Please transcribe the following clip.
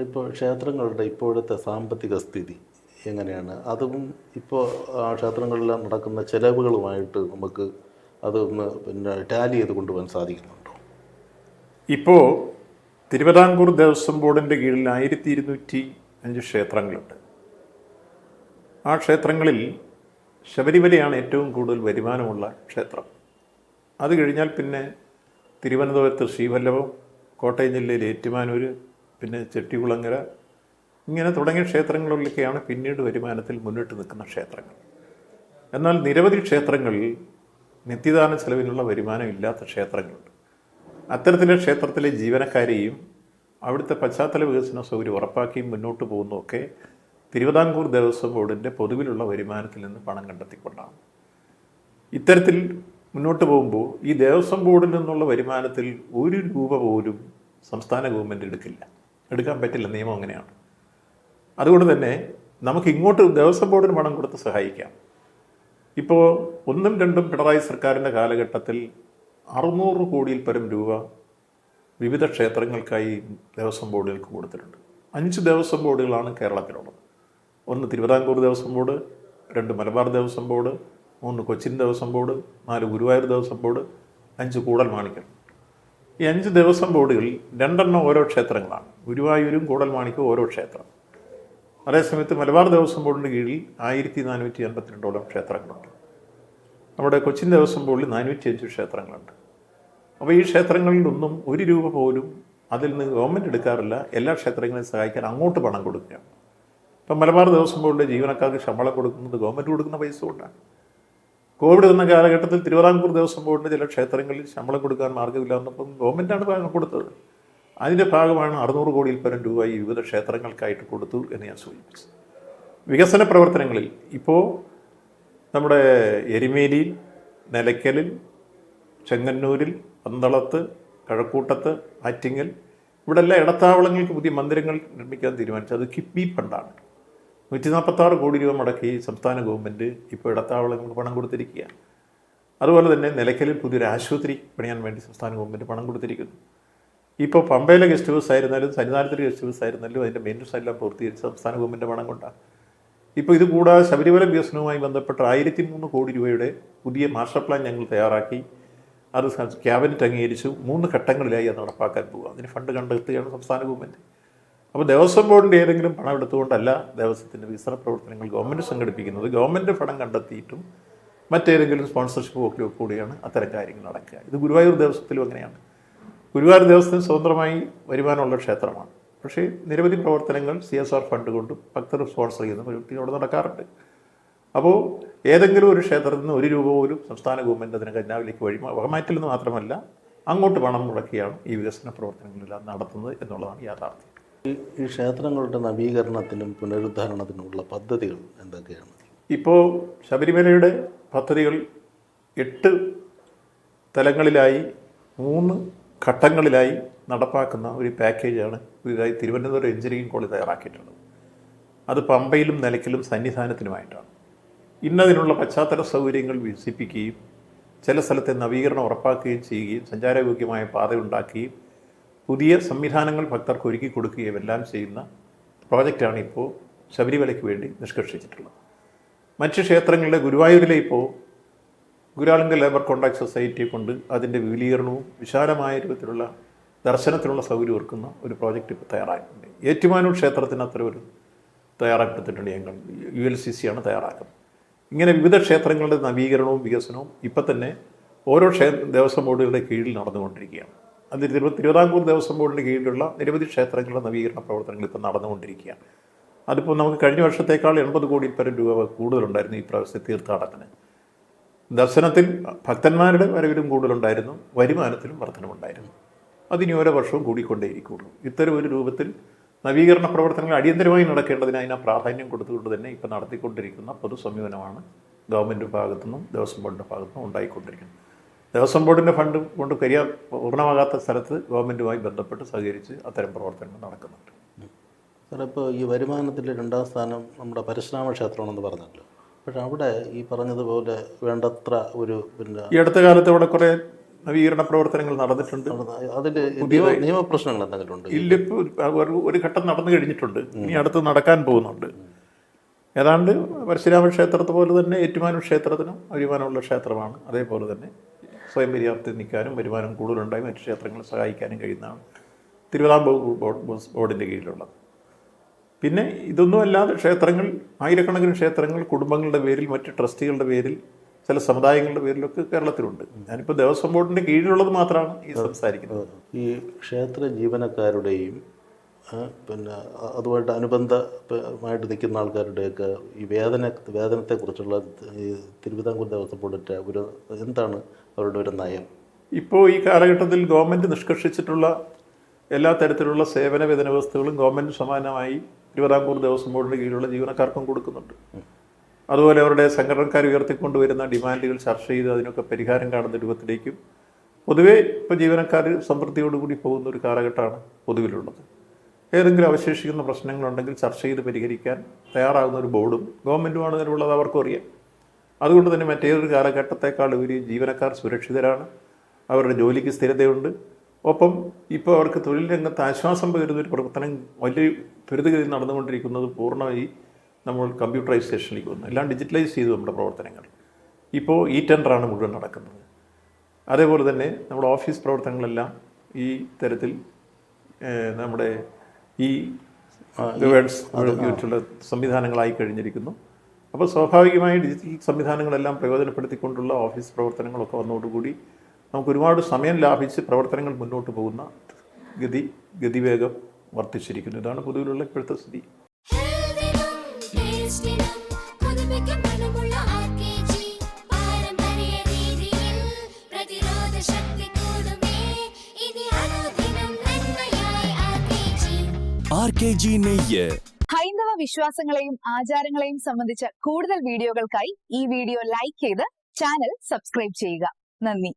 ഇപ്പോൾ ക്ഷേത്രങ്ങളുടെ ഇപ്പോഴത്തെ സാമ്പത്തിക സ്ഥിതി എങ്ങനെയാണ്? അതും ഇപ്പോൾ ആ ക്ഷേത്രങ്ങളിലെല്ലാം നടക്കുന്ന ചെലവുകളുമായിട്ട് നമുക്ക് അതൊന്ന് പിന്നെ ടാലി ചെയ്ത് കൊണ്ടുപോകാൻ സാധിക്കുന്നുണ്ടോ? ഇപ്പോൾ തിരുവിതാംകൂർ ദേവസ്വം ബോർഡിന്റെ കീഴിൽ ആയിരത്തി ഇരുന്നൂറ്റി അഞ്ച് ക്ഷേത്രങ്ങളുണ്ട്. ആ ക്ഷേത്രങ്ങളിൽ ശബരിമലയാണ് ഏറ്റവും കൂടുതൽ വരുമാനമുള്ള ക്ഷേത്രം. അത് കഴിഞ്ഞാൽ പിന്നെ തിരുവനന്തപുരത്ത് ശ്രീവല്ലഭം കോട്ടയം ജില്ലയിൽ ഏറ്റുമാനൂർ പിന്നെ ചെട്ടികുളങ്ങര ഇങ്ങനെ തുടങ്ങിയ ക്ഷേത്രങ്ങളിലൊക്കെയാണ് പിന്നീട് വരുമാനത്തിൽ മുന്നിട്ട് നിൽക്കുന്ന ക്ഷേത്രങ്ങൾ. എന്നാൽ നിരവധി ക്ഷേത്രങ്ങളിൽ നിത്യദാന ചെലവിനുള്ള വരുമാനം ഇല്ലാത്ത ക്ഷേത്രങ്ങളുണ്ട്. അത്തരത്തിലെ ക്ഷേത്രത്തിലെ ജീവനക്കാരെയും അവിടുത്തെ പശ്ചാത്തല വികസന സൗകര്യം ഉറപ്പാക്കിയും മുന്നോട്ട് പോകുന്നതൊക്കെ തിരുവിതാംകൂർ ദേവസ്വം ബോർഡിന്റെ പൊതുവിലുള്ള വരുമാനത്തിൽ നിന്ന് പണം കണ്ടെത്തിക്കൊണ്ടാണ്. ഇത്തരത്തിൽ മുന്നോട്ട് പോകുമ്പോൾ ഈ ദേവസ്വം ബോർഡിൽ നിന്നുള്ള വരുമാനത്തിൽ ഒരു രൂപ പോലും സംസ്ഥാന ഗവൺമെന്റ് എടുക്കില്ല. എടുക്കാൻ പറ്റില്ല. നിയമം അങ്ങനെയാണ്. അതുകൊണ്ട് തന്നെ നമുക്ക് ഇങ്ങോട്ട് ദേവസ്വം ബോർഡിന് പണം കൊടുത്ത് സഹായിക്കാം. ഇപ്പോൾ ഒന്നും രണ്ടും പിണറായി സർക്കാരിന്റെ കാലഘട്ടത്തിൽ അറുന്നൂറ് കോടിയിൽ പരം രൂപ വിവിധ ക്ഷേത്രങ്ങൾക്കായി ദേവസ്വം ബോർഡുകൾക്ക് കൊടുത്തിട്ടുണ്ട്. അഞ്ച് ദേവസ്വം ബോർഡുകളാണ് കേരളത്തിലുള്ളത്. ഒന്ന് തിരുവിതാംകൂർ ദേവസ്വം ബോർഡ് രണ്ട് മലബാർ ദേവസ്വം ബോർഡ് മൂന്ന് കൊച്ചിൻ ദേവസ്വം ബോർഡ് നാല് ഗുരുവായൂർ ദേവസ്വം ബോർഡ് അഞ്ച് കൂടൽ മാണിക്യം ഈ അഞ്ച് ദേവസ്വം ബോർഡുകളിൽ രണ്ടെണ്ണം ഓരോ ക്ഷേത്രങ്ങളാണ്. ഗുരുവായൂരും കൂടൽ മാണിക്യവും ഓരോ ക്ഷേത്രം. അതേസമയത്ത് മലബാർ ദേവസ്വം ബോർഡിന്റെ കീഴിൽ ആയിരത്തി നാനൂറ്റി എൺപത്തിരണ്ടോളം ക്ഷേത്രങ്ങളുണ്ട്. നമ്മുടെ കൊച്ചിൻ ദേവസ്വം ബോർഡിൽ നാനൂറ്റി അഞ്ച് ക്ഷേത്രങ്ങളുണ്ട്. അപ്പോൾ ഈ ക്ഷേത്രങ്ങളിലൊന്നും ഒരു രൂപ പോലും അതിൽ നിന്ന് ഗവൺമെന്റ് എടുക്കാറില്ല. എല്ലാ ക്ഷേത്രങ്ങളെയും സഹായിക്കാൻ അങ്ങോട്ട് പണം കൊടുക്കുകയാണ്. ഇപ്പം മലബാർ ദേവസ്വം ബോർഡിലെ ജീവനക്കാർക്ക് ശമ്പളം കൊടുക്കുന്നത് ഗവൺമെന്റ് കൊടുക്കുന്ന പൈസ കൊണ്ടാണ്. കോവിഡ് വന്ന കാലഘട്ടത്തിൽ തിരുവിതാംകൂർ ദേവസ്വം ബോർഡിന്റെ ചില ക്ഷേത്രങ്ങളിൽ ശമ്പളം കൊടുക്കാൻ മാർഗമില്ല എന്നപ്പം ഗവൺമെന്റാണ് കൊടുത്തത്. അതിന്റെ ഭാഗമാണ് അറുന്നൂറ് കോടിയിൽ പരം രൂപ ഈ വിവിധ ക്ഷേത്രങ്ങൾക്കായിട്ട് കൊടുത്തു എന്ന് ഞാൻ സൂചിപ്പിച്ചു വികസന പ്രവർത്തനങ്ങളിൽ ഇപ്പോൾ നമ്മുടെ എരുമേലിയിൽ നിലയ്ക്കലിൽ ചെങ്ങന്നൂരിൽ പന്തളത്ത് കഴക്കൂട്ടത്ത് ആറ്റിങ്ങൽ ഇവിടെ എല്ലാ ഇടത്താവളങ്ങൾക്ക് പുതിയ മന്ദിരങ്ങൾ നിർമ്മിക്കാൻ തീരുമാനിച്ചു. അത് കിഫ്ബി ഫണ്ടാണ്. നൂറ്റി നാൽപ്പത്താറ് കോടി രൂപ മുടക്കി സംസ്ഥാന ഗവൺമെന്റ് ഇപ്പോൾ ഇടത്താവളങ്ങൾക്ക് പണം കൊടുത്തിരിക്കുകയാണ്. അതുപോലെ തന്നെ നിലയ്ക്കലിൽ പുതിയൊരു ആശുപത്രി പണിയാൻ വേണ്ടി സംസ്ഥാന ഗവൺമെന്റ് പണം കൊടുത്തിരിക്കുന്നു. ഇപ്പോൾ പമ്പയിലെ ഗസ്റ്റ് ഹൗസ് ആയിരുന്നാലും സന്നിധാനത്തിലെ ഗസ്റ്റ് ഹൗസ് ആയിരുന്നാലും അതിന്റെ മെയിന്റനൻസ് എല്ലാം പൂർത്തീകരിച്ച് സംസ്ഥാന ഗവൺമെന്റ് പണം കൊണ്ടാണ്. ഇപ്പോൾ ഇത് കൂടാതെ ശബരിമല വികസനവുമായി ബന്ധപ്പെട്ട ആയിരത്തി മൂന്ന് കോടി രൂപയുടെ പുതിയ മാസ്റ്റർ പ്ലാൻ ഞങ്ങൾ തയ്യാറാക്കി. അത് ക്യാബിനറ്റ് അംഗീകരിച്ചു. മൂന്ന് ഘട്ടങ്ങളിലായി അത് നടപ്പാക്കാൻ പോകുക അതിന് ഫണ്ട് കണ്ടെത്തുകയാണ് സംസ്ഥാന ഗവൺമെന്റ് അപ്പോൾ ദേവസ്വം ബോർഡിന്റെ ഏതെങ്കിലും പണം എടുത്തുകൊണ്ടല്ല ദേവസ്വത്തിന്റെ വികസന പ്രവർത്തനങ്ങൾ ഗവൺമെന്റ് സംഘടിപ്പിക്കുന്നത്. ഗവൺമെന്റ് പണം കണ്ടെത്തിയിട്ടും മറ്റേതെങ്കിലും സ്പോൺസർഷിപ്പ് ഒക്കെ കൂടിയാണ് അത്തരം കാര്യങ്ങൾ നടക്കുക. ഇത് ഗുരുവായൂർ ദേവസ്വത്തിലും അങ്ങനെയാണ്. ഗുരുവായൂർ ദേവസ്വത്തിന് സ്വതന്ത്രമായി വരുമാനമുള്ള ക്ഷേത്രമാണ്. പക്ഷേ നിരവധി പ്രവർത്തനങ്ങൾ സി എസ് ആർ ഫണ്ട് കൊണ്ടും ഭക്തർ സ്പോൺസർ ചെയ്യുന്ന പ്രവൃത്തി അവിടെ നടക്കാറുണ്ട്. അപ്പോൾ ഏതെങ്കിലും ഒരു ക്ഷേത്രത്തിൽ നിന്ന് ഒരു രൂപ പോലും സംസ്ഥാന ഗവൺമെന്റ് അതിന് കന്യാവിലേക്ക് വഴി വകമാറ്റില്ലെന്ന് മാത്രമല്ല അങ്ങോട്ട് പണം മുടക്കിയാണ് ഈ വികസന പ്രവർത്തനങ്ങളെല്ലാം നടത്തുന്നത് എന്നുള്ളതാണ് യാഥാർത്ഥ്യം. ഈ ക്ഷേത്രങ്ങളുടെ നവീകരണത്തിനും പുനരുദ്ധാരണത്തിനുമുള്ള പദ്ധതികൾ എന്തൊക്കെയാണ്? ഇപ്പോൾ ശബരിമലയുടെ പദ്ധതികൾ എട്ട് തലങ്ങളിലായി മൂന്ന് ഘട്ടങ്ങളിലായി നടപ്പാക്കുന്ന ഒരു പാക്കേജാണ് പുതിയതായി തിരുവനന്തപുരം എഞ്ചിനീയറിംഗ് കോളേജ് തയ്യാറാക്കിയിട്ടുള്ളത്. അത് പമ്പയിലും നിലയ്ക്കലും സന്നിധാനത്തിനുമായിട്ടാണ്. ഇന്നതിനുള്ള പശ്ചാത്തല സൗകര്യങ്ങൾ വികസിപ്പിക്കുകയും ചില സ്ഥലത്തെ നവീകരണം ഉറപ്പാക്കുകയും ചെയ്യുകയും സഞ്ചാരയോഗ്യമായ പാത ഉണ്ടാക്കുകയും പുതിയ സംവിധാനങ്ങൾ ഭക്തർക്ക് ഒരുക്കി കൊടുക്കുകയും എല്ലാം ചെയ്യുന്ന പ്രോജക്റ്റാണ് ഇപ്പോൾ ശബരിമലയ്ക്ക് വേണ്ടി നിഷ്കർഷിച്ചിട്ടുള്ളത്. മറ്റ് ക്ഷേത്രങ്ങളുടെ ഗുരുവായൂരിലെ ഇപ്പോൾ ഗുരാളിംഗ ലേബർ കോൺട്രാക്ട് സൊസൈറ്റിയെ കൊണ്ട് അതിന്റെ വിപുലീകരണവും വിശാലമായ രൂപത്തിലുള്ള ദർശനത്തിനുള്ള സൗകര്യം ഒരുക്കുന്ന ഒരു പ്രോജക്റ്റ് ഇപ്പോൾ തയ്യാറായിട്ടുണ്ട്. ഏറ്റുമാനൂർ ക്ഷേത്രത്തിന് അത്ര ഒരു തയ്യാറാക്കപ്പെട്ടിട്ടുണ്ട് ഞങ്ങൾ. യു എൽ സി സി ആണ് തയ്യാറാക്കുന്നത്. ഇങ്ങനെ വിവിധ ക്ഷേത്രങ്ങളുടെ നവീകരണവും വികസനവും ഇപ്പം തന്നെ ഓരോ ക്ഷേത്ര ദേവസ്വം ബോർഡുകളുടെ കീഴിൽ നടന്നുകൊണ്ടിരിക്കുകയാണ്. അത് തിരുവ തിരുവിതാംകൂർ ദേവസ്വം ബോർഡിന്റെ കീഴിലുള്ള നിരവധി ക്ഷേത്രങ്ങളുടെ നവീകരണ പ്രവർത്തനങ്ങൾ ഇപ്പോൾ നടന്നുകൊണ്ടിരിക്കുകയാണ്. അതിപ്പോൾ നമുക്ക് കഴിഞ്ഞ വർഷത്തേക്കാൾ എൺപത് കോടി പരം രൂപ കൂടുതലുണ്ടായിരുന്നു ഈ പ്രാവശ്യത്തെ തീർത്ഥാടനത്തിന് ദർശനത്തിൽ ഭക്തന്മാരുടെ വരവിലും കൂടുതലുണ്ടായിരുന്നു വരുമാനത്തിലും വർധനമുണ്ടായിരുന്നു അതിനി ഓരോ വർഷവും കൂടിക്കൊണ്ടേയിരിക്കുള്ളൂ ഇത്തരം ഒരു രൂപത്തിൽ നവീകരണ പ്രവർത്തനങ്ങൾ അടിയന്തരമായി നടക്കേണ്ടതിന് അതിനാ പ്രാധാന്യം കൊടുത്തുകൊണ്ട് തന്നെ ഇപ്പോൾ നടത്തിക്കൊണ്ടിരിക്കുന്ന പൊതു സമീപനമാണ് ഗവൺമെന്റ് ഭാഗത്തു നിന്നും ദേവസ്വം ബോർഡിന്റെ ഭാഗത്തു നിന്നും ഉണ്ടായിക്കൊണ്ടിരിക്കുന്നത്. ദേവസ്വം ബോർഡിന്റെ ഫണ്ട് കൊണ്ട് കരിയർ പൂർണമാകാത്ത സ്ഥലത്ത് ഗവൺമെന്റുമായി ബന്ധപ്പെട്ട് സഹകരിച്ച് അത്തരം പ്രവർത്തനങ്ങൾ നടക്കുന്നുണ്ട്. സാർ ഇപ്പോൾ ഈ വരുമാനത്തിൽ രണ്ടാം സ്ഥാനം നമ്മുടെ പരശുരാമ ക്ഷേത്രമാണെന്ന് പറഞ്ഞല്ലോ. പക്ഷേ അവിടെ ഈ പറഞ്ഞതുപോലെ വേണ്ടത്ര ഒരു പിന്നെ ഈ അടുത്ത കാലത്ത് ഇവിടെ കുറേ നവീകരണ പ്രവർത്തനങ്ങൾ നടന്നിട്ടുണ്ട്. അതിൽ നിയമപ്രശ്നങ്ങൾ എന്തെങ്കിലും ഉണ്ട്? ഇല്ലിപ്പോൾ ഒരു- ഒരു ഘട്ടം നടന്നു കഴിഞ്ഞിട്ടുണ്ട്. ഇനി അടുത്ത് നടക്കാൻ പോകുന്നുണ്ട്. ഏതാണ്ട് പരശുരാമ ക്ഷേത്രത്തെ പോലെ തന്നെ ഏറ്റുമാനൂർ ക്ഷേത്രത്തിനും അഭിമാനമുള്ള ക്ഷേത്രമാണ്. അതേപോലെ തന്നെ സ്വയം പര്യാപ്തി നിൽക്കാനും വരുമാനം കൂടുതലുണ്ടായി മറ്റു ക്ഷേത്രങ്ങളെ സഹായിക്കാനും കഴിയുന്നതാണ്. തിരുവിതാംകൂർ ബോർഡ് ബോർഡിന്റെ കീഴിലുള്ളത്. പിന്നെ ഇതൊന്നും അല്ലാതെ ക്ഷേത്രങ്ങൾ ആയിരക്കണക്കിന് ക്ഷേത്രങ്ങൾ കുടുംബങ്ങളുടെ പേരിൽ മറ്റ് ട്രസ്റ്റികളുടെ പേരിൽ ചില സമുദായങ്ങളുടെ പേരിലൊക്കെ കേരളത്തിലുണ്ട്. ഞാനിപ്പോൾ ദേവസ്വം ബോർഡിന്റെ കീഴിലുള്ളത് മാത്രമാണ് ഈ സംസാരിക്കുന്നത്. ഈ ക്ഷേത്ര ജീവനക്കാരുടെയും പിന്നെ അതുമായിട്ട് അനുബന്ധമായിട്ട് നിൽക്കുന്ന ആൾക്കാരുടെയൊക്കെ ഈ വേദന വേദനത്തെക്കുറിച്ചുള്ള ഈ തിരുവിതാംകൂർ ദേവസ്വം ബോർഡിന്റെ ഒരു എന്താണ് അവരുടെ ഒരു നയം? ഇപ്പോൾ ഈ കാലഘട്ടത്തിൽ ഗവൺമെന്റ് നിഷ്കർഷിച്ചിട്ടുള്ള എല്ലാ തരത്തിലുള്ള സേവന വേതന വ്യവസ്ഥകളും ഗവൺമെന്റ് സമാനമായി തിരുവിതാംകൂർ ദേവസ്വം ബോർഡിന്റെ കീഴിലുള്ള ജീവനക്കാർക്കും കൊടുക്കുന്നുണ്ട്. അതുപോലെ അവരുടെ സംഘടനക്കാർ ഉയർത്തിക്കൊണ്ടുവരുന്ന ഡിമാൻഡുകൾ ചർച്ച ചെയ്ത് അതിനൊക്കെ പരിഹാരം കാണുന്ന രൂപത്തിലേക്കും പൊതുവേ ഇപ്പോൾ ജീവനക്കാർ സമൃദ്ധിയോടുകൂടി പോകുന്ന ഒരു കാലഘട്ടമാണ് പൊതുവിലുള്ളത്. ഏതെങ്കിലും അവശേഷിക്കുന്ന പ്രശ്നങ്ങളുണ്ടെങ്കിൽ ചർച്ച ചെയ്ത് പരിഹരിക്കാൻ തയ്യാറാകുന്ന ഒരു ബോർഡും ഗവൺമെന്റുമാണ് നിലവിലുള്ളത് അവർക്കും അറിയാം. അതുകൊണ്ട് തന്നെ മറ്റേതൊരു കാലഘട്ടത്തെക്കാൾ ഉപരി ജീവനക്കാർ സുരക്ഷിതരാണ്. അവരുടെ ജോലിക്ക് സ്ഥിരതയുണ്ട്. ഒപ്പം ഇപ്പോൾ അവർക്ക് തൊഴിൽ രംഗത്ത് ആശ്വാസം പകരുന്ന ഒരു പ്രവർത്തനം വലിയ ത്വരിതഗതിയിൽ നടന്നുകൊണ്ടിരിക്കുന്നത് പൂർണമായി നമ്മൾ കമ്പ്യൂട്ടറൈസേഷനിലേക്ക് വന്നു. എല്ലാം ഡിജിറ്റലൈസ് ചെയ്തു നമ്മുടെ പ്രവർത്തനങ്ങൾ. ഇപ്പോൾ ഈ ടെൻഡറാണ് മുഴുവൻ നടക്കുന്നത്. അതേപോലെ തന്നെ നമ്മുടെ ഓഫീസ് പ്രവർത്തനങ്ങളെല്ലാം ഈ തരത്തിൽ നമ്മുടെ ഈ റിവേഴ്സ് ഉപയോഗിച്ചുള്ള സംവിധാനങ്ങളായി കഴിഞ്ഞിരിക്കുന്നു. അപ്പോൾ സ്വാഭാവികമായി ഡിജിറ്റൽ സംവിധാനങ്ങളെല്ലാം പ്രയോജനപ്പെടുത്തിക്കൊണ്ടുള്ള ഓഫീസ് പ്രവർത്തനങ്ങളൊക്കെ വന്നതോടുകൂടി നമുക്ക് ഒരുപാട് സമയം ലാഭിച്ച് പ്രവർത്തനങ്ങൾ മുന്നോട്ട് പോകുന്ന ഗതി ഗതിവേഗം വർദ്ധിച്ചിരിക്കുന്നു. ഇതാണ് പൊതുവിലുള്ള ഇപ്പോഴത്തെ സ്ഥിതി. ഹൈന്ദവ വിശ്വാസങ്ങളെയും ആചാരങ്ങളെയും സംബന്ധിച്ച കൂടുതൽ വീഡിയോകൾക്കായി ഈ വീഡിയോ ലൈക്ക് ചെയ്ത് ചാനൽ സബ്സ്ക്രൈബ് ചെയ്യുക. നന്ദി.